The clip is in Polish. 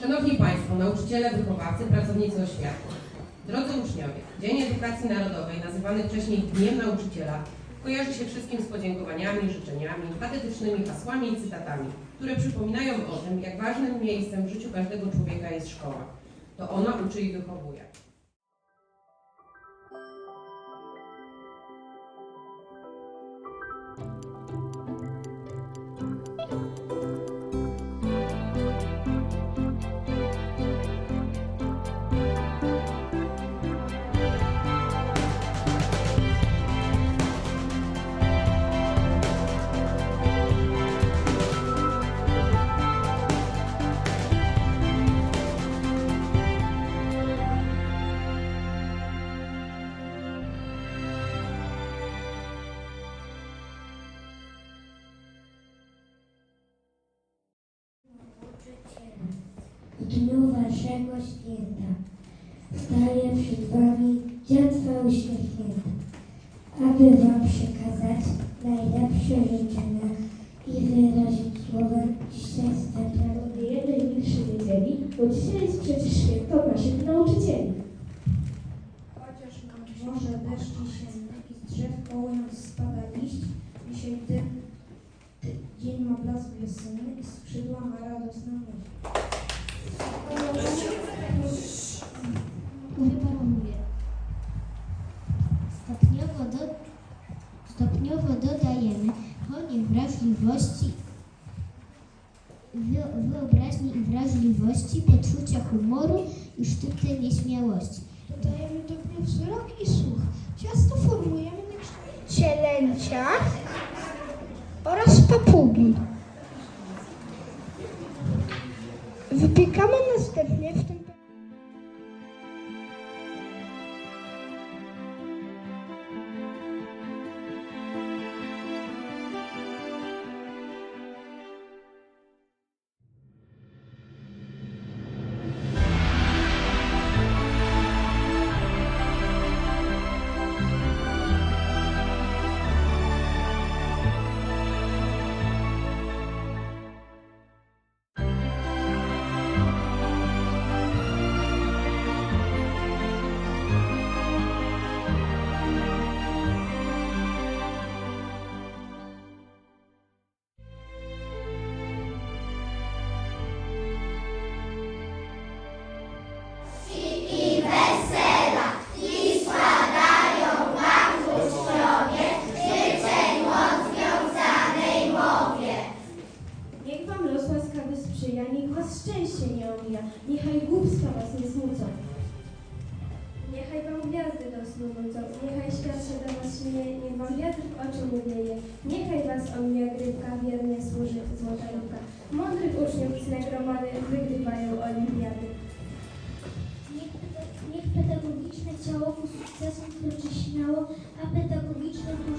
Szanowni Państwo, nauczyciele, wychowawcy, pracownicy oświaty. Drodzy uczniowie, Dzień Edukacji Narodowej, nazywany wcześniej Dniem Nauczyciela, kojarzy się wszystkim z podziękowaniami, życzeniami, patetycznymi hasłami i cytatami, które przypominają o tym, jak ważnym miejscem w życiu każdego człowieka jest szkoła. To ona uczy i wychowuje. Dniu waszego święta staję przed wami dzielca uśmiechnięta, aby wam przekazać najlepsze życzenia i wyrazić słowem szczęścia Udajemy najmilszy niedzieli, bo dzisiaj jest przecież święto naszych nauczycieli. Chociaż nad morze deszcz jesienny i z drzew kołując spada liść, dzisiaj ty, dzień ma blask wiosenny i skrzydła ma radosną myśl. Stopniowo dodajemy honie wrażliwości, wyo- wyobraźni i wrażliwości, poczucia humoru i sztuce nieśmiałości. Dodajemy do dnia wzrok i słuch. Ciasto formujemy na kształt cielęcia oraz papugi. Wypiekamy następnie w omija, niechaj głupstwa Was nie smucą. Niechaj Wam gwiazdy do snu nudzą, niechaj świat się do Was śmieje, niech Wam wiatr w oczy nie wieje, niechaj Was omija grywka, wiernie służy złota rybka. Mądrych uczniów cne gromady wygrywają olimpiady. Niech, peda- niech pedagogiczne ciało ku sukcesom kroczy śmiało, a pedagogiczna dusza